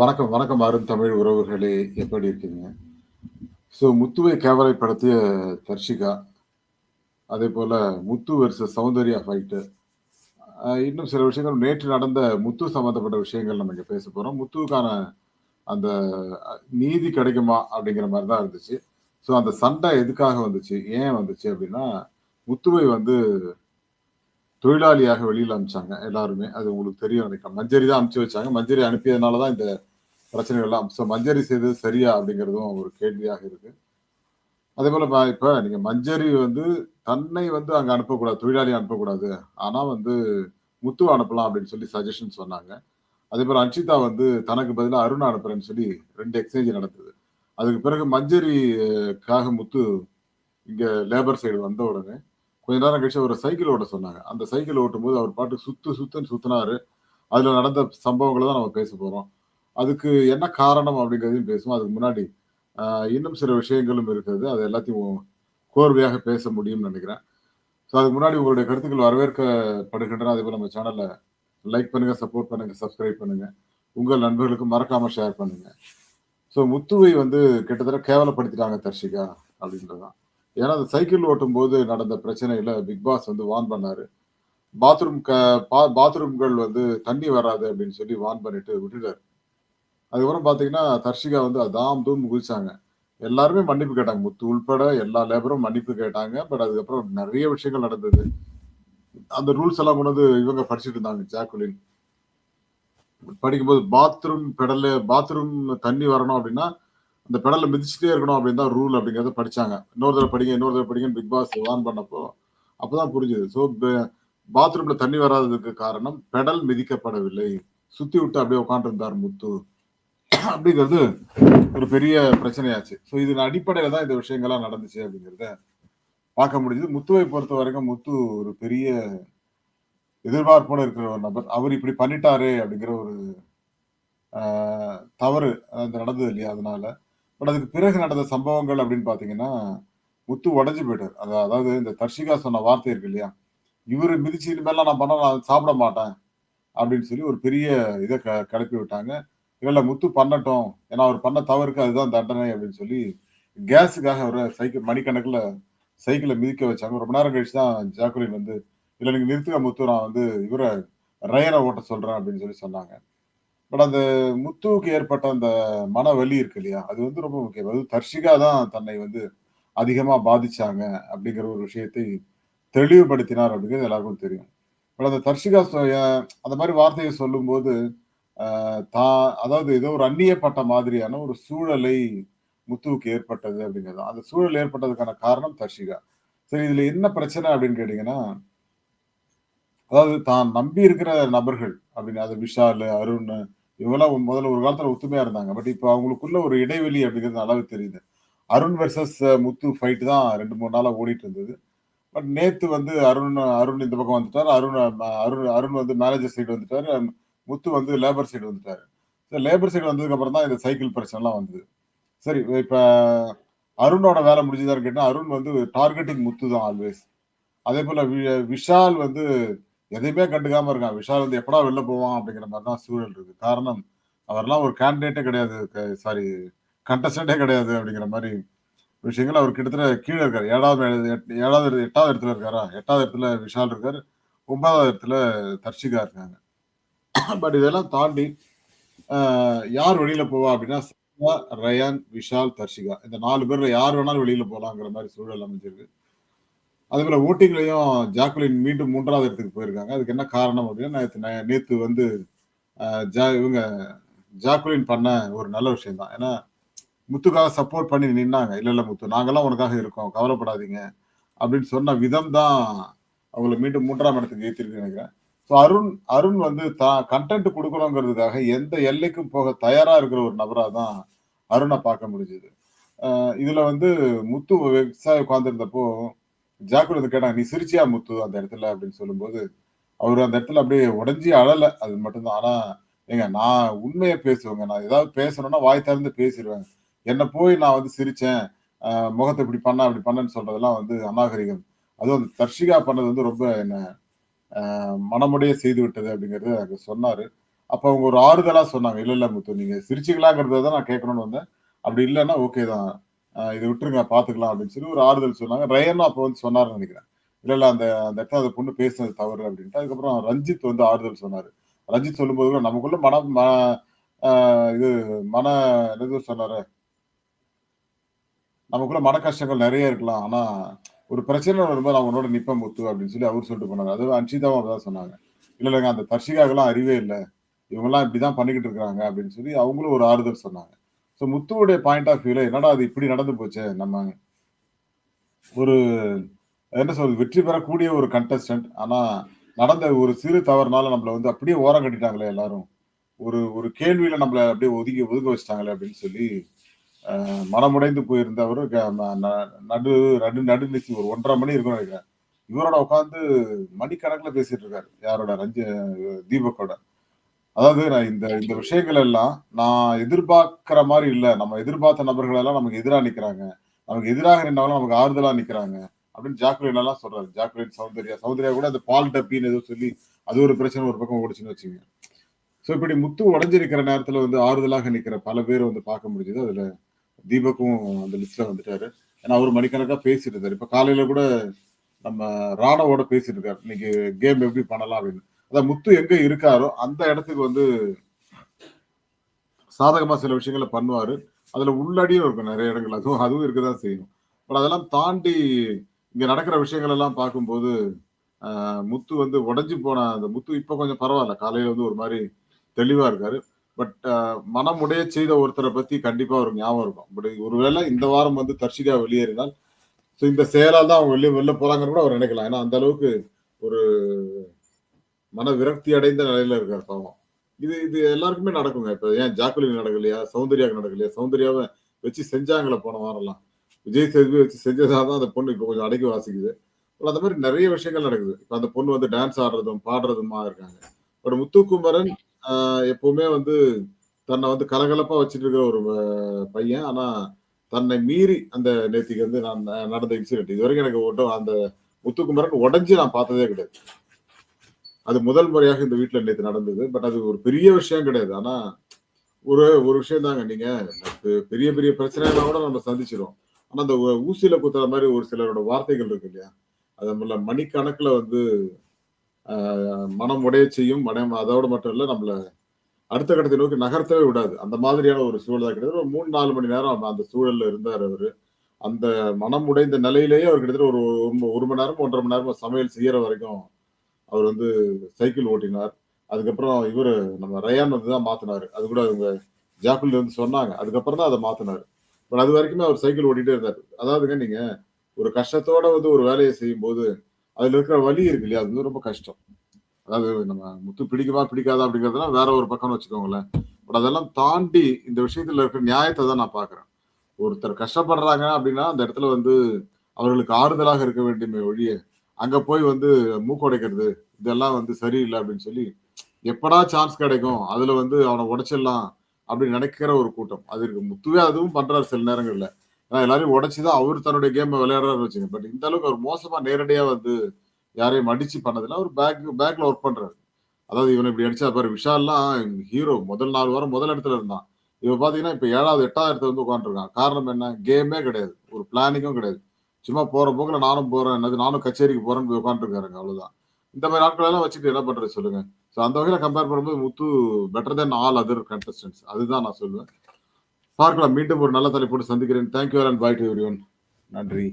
வணக்கம், வணக்கம் அருண் தமிழ் உறவுகளே! எப்படி இருக்கீங்க? ஸோ முத்துவை கேவலைப்படுத்திய தர்ஷிகா, அதேபோல முத்து வெர்சஸ் சௌந்தர்யா ஃபைட்டு. இன்னும் சில விஷயங்கள் நேற்று நடந்த முத்து சம்மந்தப்பட்ட விஷயங்கள் நம்ம இங்கே பேச போகிறோம் முத்துவுக்கான அந்த நீதி கிடைக்குமா? அப்படிங்கிற மாதிரி தான் இருந்துச்சு. ஸோ அந்த சண்டை எதுக்காக வந்துச்சு? ஏன் வந்துச்சு அப்படின்னா, முத்துவை வந்து தொழிலாளியாக வெளியில் அனுப்பிச்சாங்க எல்லாருமே. அது உங்களுக்கு தெரியும் நினைக்கிறேன். மஞ்சரி தான் அனுப்பிச்சு வச்சாங்க. மஞ்சரி அனுப்பியதுனால தான் இந்த பிரச்சனைகள்லாம் ஸோ மஞ்சரி செய்தது சரியா? அப்படிங்கிறதும் ஒரு கேள்வியாக இருக்கு. அதே போல இப்போ நீங்க மஞ்சரி வந்து தன்னை வந்து அங்கே அனுப்பக்கூடாது. தொழிலாளி அனுப்பக்கூடாது. ஆனால் வந்து முத்து அனுப்பலாம் அப்படின்னு சொல்லி சஜஷன் சொன்னாங்க. அதே போல் அன்ஷிதா வந்து தனக்கு பதிலாக அருண் அனுப்புறேன்னு சொல்லி ரெண்டு எக்ஸ்சேஞ்ச் நடந்தது. அதுக்கு பிறகு மஞ்சரிக்காக முத்து இங்கே லேபர் சைடு வந்த உடனே, கொஞ்ச நேரம் கழிச்சு ஒரு சைக்கிள் ஓட்ட சொன்னாங்க. அந்த சைக்கிள் ஓட்டும்போது அவர் பாட்டு சுத்து சுத்துன்னு சுத்தினாரு அதுல நடந்த சம்பவங்களை தான் நம்ம பேச போறோம். அதுக்கு என்ன காரணம் அப்படிங்கிறதையும் பேசுவோம். அதுக்கு முன்னாடி இன்னும் சில விஷயங்களும் இருக்கிறது. அது எல்லாத்தையும் கோர்வையாக பேச முடியும்னு நினைக்கிறேன் ஸோ அதுக்கு முன்னாடி உங்களுடைய கருத்துக்கள் வரவேற்கப்படுகின்றன. அதே போல் நம்ம சேனலை லைக் பண்ணுங்க, சப்போர்ட் பண்ணுங்க, சப்ஸ்கிரைப் பண்ணுங்க. உங்கள் நண்பர்களுக்கு மறக்காம ஷேர் பண்ணுங்க. ஸோ முத்துவை வந்து கிட்டத்தட்ட கேவலப்படுத்திட்டாங்க தர்ஷிகா அப்படின்றது தான். ஏன்னா, அந்த சைக்கிள் ஓட்டும் போது நடந்த பிரச்சனையில பிக் பாஸ் வந்து வார்ன் பண்ணாரு. பாத்ரூம் க பா பாத்ரூம்கள் வந்து தண்ணி வராது அப்படின்னு சொல்லி வார்ன் பண்ணிட்டு விட்டுட்டாரு. அதுக்கப்புறம் பார்த்தீங்கன்னா, தர்ஷிகா வந்து தாம் தூம் குதிச்சாங்க. எல்லாருமே மன்னிப்பு கேட்டாங்க. முத்து உள்பட எல்லா லேபரும் மன்னிப்பு கேட்டாங்க. பட் அதுக்கப்புறம் நிறைய விஷயங்கள் நடந்தது. அந்த ரூல்ஸ் எல்லாம் கொண்டு வந்து இவங்க படிச்சுட்டு இருந்தாங்க ஜாக்குலின். படிக்கும்போது பாத்ரூம் பெடல்ல பாத்ரூம் தண்ணி வரணும் அப்படின்னா, அந்த பெடலை மிதிச்சுட்டே இருக்கணும் அப்படின்னு தான் ரூல் அப்படிங்கிறத படிச்சாங்க. இன்னொரு தடவை படிங்க, இன்னொரு தடவை படிங்கன்னு பிக் பாஸ் வார்ன் பண்ணப்போ, அப்பதான் புரிஞ்சுது ஸோ பாத்ரூமில் பாத்ரூம்ல தண்ணி வராததுக்கு காரணம் பெடல் மிதிக்கப்படவில்லை. சுத்தி விட்டு அப்படியே உட்காந்துருந்தார் முத்து. அப்படிங்கிறது ஒரு பெரிய பிரச்சனையாச்சு. ஸோ இதன் அடிப்படையில் தான் இந்த விஷயங்கள்லாம் நடந்துச்சு அப்படிங்கிறத பார்க்க முடிஞ்சது முத்துவை பொறுத்த வரைக்கும் முத்து ஒரு பெரிய எதிர்பார்ப்போடு இருக்கிற ஒரு நபர். அவர் இப்படி பண்ணிட்டாரே அப்படிங்கிற ஒரு தவறு அது நடந்தது இல்லையா? அதனால. பட் அதுக்கு பிறகு நடந்த சம்பவங்கள் அப்படின்னு பார்த்தீங்கன்னா, முத்து உடஞ்சி போயிட்டார் அது அதாவது இந்த தர்ஷிகா சொன்ன வார்த்தை இருக்கு இல்லையா? இவர் மிதிச்சு இனிமேல்லாம் நான் பண்ண நான் சாப்பிட மாட்டேன். அப்படின்னு சொல்லி ஒரு பெரிய இதை க கிளப்பி விட்டாங்க. இல்லை முத்து பண்ணட்டும். ஏன்னா அவர் பண்ண தவறுக்கு அதுதான் தண்டனை அப்படின்னு சொல்லி, கேஸுக்காக அவரை சைக்கிள் மணிக்கணக்கில் சைக்கிளை மிதிக்க வச்சாங்க. ரொம்ப நேரம் கழிச்சு தான் ஜாக்குலின் வந்து, இல்லை நீங்கள் நிறுத்துங்க முத்து. நான் வந்து இவரை ரயரை ஓட்ட சொல்கிறேன் அப்படின்னு சொல்லி சொன்னாங்க. பட் அந்த முத்துவுக்கு ஏற்பட்ட அந்த மன வலி இருக்கு இல்லையா? அது வந்து ரொம்ப முக்கியம். அது தர்ஷிகா தான் தன்னை வந்து அதிகமா பாதிச்சாங்க அப்படிங்கிற ஒரு விஷயத்தை தெளிவுபடுத்தினார் அப்படிங்கிறது எல்லாருக்கும் தெரியும். பட் அந்த தர்ஷிகா அந்த மாதிரி வார்த்தையை சொல்லும்போது, அ தா அதாவது ஏதோ ஒரு அந்நியப்பட்ட மாதிரியான ஒரு சூழலை முத்துவுக்கு ஏற்பட்டது அப்படிங்கிறது அந்த சூழல் ஏற்பட்டதுக்கான காரணம் தர்ஷிகா. சரி இதுல என்ன பிரச்சனை அப்படின்னு கேட்டீங்கன்னா அதாவது தான் நம்பி இருக்கிற நபர்கள் அப்படின்னு அது விஷாலு, அருண் இவங்கலாம் முதல்ல ஒரு காலத்துல ஒத்துமையா இருந்தாங்க. பட் இப்ப அவங்களுக்குள்ள ஒரு இடைவெளி அப்படிங்கிறது நல்லாவே தெரியுது. அருண் வெர்சஸ் முத்து ஃபைட் தான் 2, 3 நாளா ஓடிட்டு இருந்தது. பட் நேத்து வந்து அருண் அருண் இந்த பக்கம் வந்துட்டார் அருண் அருண் அருண் வந்து மேனேஜர் சைடு வந்துட்டாரு. முத்து வந்து லேபர் சைடு வந்துட்டாரு. ஸோ லேபர் சைடு வந்ததுக்கு அப்புறம் தான் இந்த சைக்கிள் பிரச்சனைலாம் வந்தது. சரி இப்ப அருணோட வேலை முடிஞ்சதான்னு கேட்டால் அருண் வந்து டார்கெட்டிங் முத்து தான் ஆல்வேஸ். அதேபோல வி விஷால் வந்து எதையுமே கண்டுக்காம இருக்கான். விஷால் வந்து எப்படா வெளில போவான் அப்படிங்கிற மாதிரி தான் சூழல் இருக்கு. காரணம் அவர்லாம் ஒரு கேண்டிடேட்டே கிடையாது. க சாரி கண்டஸ்டன்டே கிடையாது அப்படிங்கிற மாதிரி விஷயங்கள். அவர் கிட்டத்தட்ட கீழே இருக்காரு. 7வது 7வது 8வது இடத்துல இருக்காரா? எட்டாவது இடத்துல விஷால் இருக்காரு. ஒன்பதாவது இடத்துல தர்ஷிகா இருக்காங்க. பட் இதெல்லாம் தாண்டி யார் வெளியில போவா அப்படின்னா, ரயான், விஷால், தர்ஷிகா. இந்த நாலு பேர்ல யார் வேணாலும் வெளியில போலாங்கிற மாதிரி சூழல் அமைஞ்சிருக்கு. அதேபோல ஓட்டிங்லையும் ஜாக்குலின் மீண்டும் மூன்றாவது இடத்துக்கு போயிருக்காங்க. அதுக்கு என்ன காரணம் அப்படின்னா, நேத்து நேற்று வந்து ஜா இவங்க ஜாக்குலின் பண்ண ஒரு நல்ல விஷயம் தான். ஏன்னா, முத்துக்காக சப்போர்ட் பண்ணி நின்னாங்க. "இல்ல, இல்ல முத்து நாங்கலாம் உனக்காக இருக்கோம். கவலைப்படாதீங்க." அப்படின்னு சொன்ன விதம் தான் அவங்கள மீண்டும் மூன்றாம் இடத்துக்கு ஏத்திருக்குன்னு நினைக்கிறேன் ஸோ அருண் அருண் வந்து தான் கன்டென்ட் கொடுக்கணுங்கிறதுக்காக எந்த எல்லைக்கும் போக தயாரா இருக்கிற ஒரு நபரா தான் அருணை பார்க்க முடிஞ்சது. இதில் இதுல வந்து முத்து விவசாயி உட்காந்துருந்தப்போ உட்கார்ந்திருந்தப்போ, ஜாக்குலின் கேட்டாங்க, "நீ சிரிச்சியா முத்து அந்த இடத்துல?" அப்படின்னு சொல்லும்போது, அவர் அந்த இடத்துல அப்படியே உடஞ்சி அழல. அது மட்டும்தான் ஆனா, ஏங்க நான் உண்மையை பேசுவேங்க. நான் ஏதாவது பேசணும்னா வாய் திறந்து பேசிடுவேன் என்னை போய் நான் வந்து சிரிச்சேன். முகத்தை இப்படி பண்ண அப்படி பண்ணேன்னு சொல்றதெல்லாம் வந்து அநாகரிகம். அதுவும் அந்த தர்ஷிகா பண்ணது வந்து ரொம்ப என்ன மனமுடைய செய்து விட்டது அப்படிங்கிறத அங்க சொன்னாரு. அப்ப அவங்க ஒரு ஆறுதலா சொன்னாங்க இல்ல இல்ல முத்து நீங்க சிரிச்சுக்கலாங்கிறத தான் நான் கேட்கணும்னு வந்தேன் அப்படி இல்லைன்னா ஓகே தான் இதை விட்டுருங்க பாத்துக்கலாம் அப்படின்னு சொல்லி ஒரு ஆறுதல் சொன்னாங்க. ரயனும் அப்ப வந்து சொன்னாருன்னு நினைக்கிறேன். இல்ல இல்ல அந்த அந்த இடத்துல அந்த பொண்ணு பேசுனது தவறு அப்படின்ட்டு. அதுக்கப்புறம் ரஞ்சித் வந்து ஆறுதல் சொன்னாரு. ரஞ்சித் சொல்லும்போது கூட நமக்குள்ள மன ம- ஆஹ் இது மன என்னது சொன்னாரு? நமக்குள்ள மன கஷ்டங்கள் நிறைய இருக்கலாம். ஆனா ஒரு பிரச்சனை வரும்போது நான் உன்னோட நிப்ப முத்து அப்படின்னு சொல்லி அவர் சொல்லிட்டு போனார் அது அன்ஷிதாவும் அப்படிதான் சொன்னாங்க. இல்ல இல்லைங்க அந்த தர்ஷிகாக்கெல்லாம் அறிவே இல்லை. இவங்கெல்லாம் இப்படிதான் பண்ணிக்கிட்டு இருக்கிறாங்க அப்படின்னு சொல்லி அவங்களும் ஒரு ஆறுதல் சொன்னாங்க. ஸோ முத்துவுடைய பாயிண்ட் ஆஃப் வியூல என்னடா அது இப்படி நடந்து போச்சே நம்ம ஒரு என்ன சொல்றது வெற்றி பெறக்கூடிய ஒரு கண்டஸ்டன்ட் ஆனா நடந்த ஒரு சிறு தவறுனால நம்மள வந்து அப்படியே ஓரம் கட்டிட்டாங்களே எல்லாரும். ஒரு ஒரு கேள்வியில நம்மள அப்படியே ஒதுக்கி ஒதுக்க வச்சிட்டாங்களே அப்படின்னு சொல்லி மனமுடைந்து போயிருந்தவர் க- ம- ந- நடு நடு நடுநிச்சு ஒரு ஒன்றரை மணி இருக்கும் நினைக்கிறேன். இவரோட உட்காந்து மணிக்கணக்கில் பேசிட்டு இருக்காரு. யாரோட? ரஞ்சி தீபக்கோட. அதாவது நான் இந்த இந்த விஷயங்கள் எல்லாம் நான் எதிர்பார்க்கிற மாதிரி இல்ல. நம்ம எதிர்பார்த்த நபர்கள் எல்லாம் நமக்கு எதிராக நிக்கிறாங்க. நமக்கு எதிராக நின்னாலும் நமக்கு ஆறுதலா நிக்கிறாங்க. அப்படின்னு ஜாக்குலின் எல்லாம் சொல்றாரு. ஜாக்குலின் சௌந்தர்யா. சௌந்தர்யா கூட அந்த பால் டப்பின்னு ஏதோ சொல்லி அது ஒரு பிரச்சனை ஒரு பக்கம் ஓடிச்சுன்னு வச்சுங்க. ஸோ இப்படி முத்து உடஞ்சிருக்கிற நேரத்துல வந்து ஆறுதலாக நிக்கிற பல பேர் வந்து பார்க்க முடிஞ்சது. அதுல தீபக்கும் அந்த லிஸ்ட்ல வந்துட்டாரு. ஏன்னா அவர் மணிக்கணக்கா பேசிட்டு இருந்தாரு இப்ப காலையில கூட நம்ம ராணவோட பேசிட்டு இருக்காரு. இன்னைக்கு கேம் எப்படி பண்ணலாம் அப்படின்னு. அதான் முத்து எங்க இருக்காரோ அந்த இடத்துக்கு வந்து சாதகமா சில விஷயங்களை பண்ணுவாரு. அதுல உள்ளடியும் இருக்கும் நிறைய இடங்கள் அதுவும் அதுவும் இருக்கதான் செய்யும். பட் அதெல்லாம் தாண்டி இங்க நடக்கிற விஷயங்கள் எல்லாம் பார்க்கும்போது முத்து வந்து உடஞ்சி போன அந்த முத்து இப்ப கொஞ்சம் பரவாயில்ல. காலையில வந்து ஒரு மாதிரி தெளிவா இருக்காரு. பட் மனம் உடைய செய்த ஒருத்தரை பத்தி கண்டிப்பா ஒரு ஞாபகம் இருக்கும். பட் ஒருவேளை இந்த வாரம் வந்து தர்ஷிகா வெளியேறினால் ஸோ இந்த செயலால் தான் அவங்க வெளியே வெளில போறாங்கன்னு கூட அவர் நினைக்கலாம். ஏன்னா அந்த அளவுக்கு ஒரு மன விரக்தி அடைந்த நிலையில இருக்கார் பாவம். இது இது எல்லாருக்குமே நடக்குங்க. இப்ப ஏன் ஜாக்குலின் நடக்கலையா? சௌந்தர்யாவுக்கு நடக்கலையா? சௌந்தர்யாவை வச்சு செஞ்சாங்களே போன வாரம்லாம். விஜய் சேதுபதி வச்சு செஞ்சதாக தான் அந்த பொண்ணு இப்போ கொஞ்சம் அடக்கி வாசிக்குது. அந்த மாதிரி நிறைய விஷயங்கள் நடக்குது. இப்போ அந்த பொண்ணு வந்து டான்ஸ் ஆடுறதும் பாடுறதுமா இருக்காங்க. பட் முத்துக்குமரன் எப்பவுமே வந்து தன்னை வந்து கலகலப்பா வச்சுட்டு இருக்கிற ஒரு பையன். ஆனா தன்னை மீறி அந்த நேத்திக்கு வந்து நான் நடந்த இன்சிடென்ட் இது வரைக்கும் எனக்கு ஒட்டும் அந்த முத்துக்குமரன் உடஞ்சி நான் பார்த்ததே கிடையாது. அது முதல் முறையாக இந்த வீட்டில் நேற்று நடந்தது. பட் அது ஒரு பெரிய விஷயம் கிடையாது. ஆனால் ஒரு ஒரு விஷயம் தாங்க. நீங்க பெரிய பெரிய பிரச்சனைலாம் கூட நம்ம சந்திச்சிரும் ஆனால் அந்த ஊசியில் ஊசியில குத்துற மாதிரி ஒரு சிலரோட வார்த்தைகள் இருக்கு இல்லையா? அது நம்மள மணிக்கணக்கில் வந்து மனம் உடைய செய்யும். மனம் அதோட மட்டும் இல்லை நம்மள அடுத்த கட்டத்தை நோக்கி நகர்த்தவே விடாது. அந்த மாதிரியான ஒரு சூழல் தான் கிட்டத்தட்ட ஒரு மூணு நாலு மணி நேரம் அந்த சூழல்ல இருந்தார் அவர். அந்த மனம் உடைந்த நிலையிலேயே அவர் கிட்டத்தட்ட ஒரு ஒரு ஒரு மணி நேரம் ஒன்றரை மணி நேரம் சமையல் செய்யற வரைக்கும் அவர் வந்து சைக்கிள் ஓட்டினார். அதுக்கப்புறம் இவர் நம்ம ரயான் வந்து தான் மாத்தினாரு. அது கூட அவங்க ஜாக்குல வந்து சொன்னாங்க. அதுக்கப்புறம் தான் அதை மாத்தினாரு. பட் அது வரைக்குமே அவர் சைக்கிள் ஓட்டிகிட்டே இருந்தார். அதாவதுங்க நீங்க ஒரு கஷ்டத்தோட வந்து ஒரு வேலையை செய்யும் போது அதுல இருக்கிற வலி இருக்கு இல்லையா? அது வந்து ரொம்ப கஷ்டம். அதாவது நம்ம முத்து பிடிக்குமா பிடிக்காதா அப்படிங்கிறதுலாம் வேற ஒரு பக்கம்னு வச்சுக்கோங்களேன். பட் அதெல்லாம் தாண்டி இந்த விஷயத்துல இருக்கிற நியாயத்தை தான் நான் பாக்குறேன் ஒருத்தர் கஷ்டப்படுறாங்க அப்படின்னா அந்த இடத்துல வந்து அவர்களுக்கு ஆறுதலாக இருக்க வேண்டியமே ஒழிய அங்க போய் வந்து மூக்குடைக்கிறது இதெல்லாம் வந்து சரியில்லை அப்படின்னு சொல்லி எப்படா சான்ஸ் கிடைக்கும்? அதுல வந்து அவனை உடைச்சிடலாம் அப்படின்னு நினைக்கிற ஒரு கூட்டம். அது இருக்கு. முத்துவே அதுவும் பண்றாரு சில நேரங்கள்ல. ஏன்னா எல்லாரையும் உடைச்சுதான் அவர் தன்னுடைய கேம் விளையாடுறாரு வச்சுங்க பட் இந்த அளவுக்கு அவர் மோசமா நேரடியா வந்து யாரையும் அடிச்சு பண்ணதில்ல. அவர் பேக் பேக்ல ஒர்க் பண்றாரு. அதாவது இவனை இப்படி அடிச்சா பாரு விஷால்லாம் ஹீரோ முதல் நாலு வாரம் முதல் இடத்துல இருந்தான். இவன் பாத்தீங்கன்னா இப்ப ஏழாவது எட்டாவது இடத்துல வந்து உட்காந்துருக்கான் காரணம் என்ன? கேமே கிடையாது. ஒரு பிளானிங்கும் கிடையாது. சும்மா போற போக்குல நானும் போறேன். என்னது நானும் கச்சேரிக்கு போறேன்னு போய் உட்காந்துருக்காருங்க அவ்வளவுதான். இந்த மாதிரி ஆட்கள் எல்லாம் வச்சுட்டு என்ன பண்றது சொல்லுங்க. ஸோ அந்த வகையில கம்பேர் பண்ணும்போது Muthu better than all other contestants அதுதான் நான் சொல்லுவேன். பார்க்கலாம் மீண்டும் ஒரு நல்ல தலைப்போடு சந்திக்கிறேன். Thank you and bye to every நன்றி.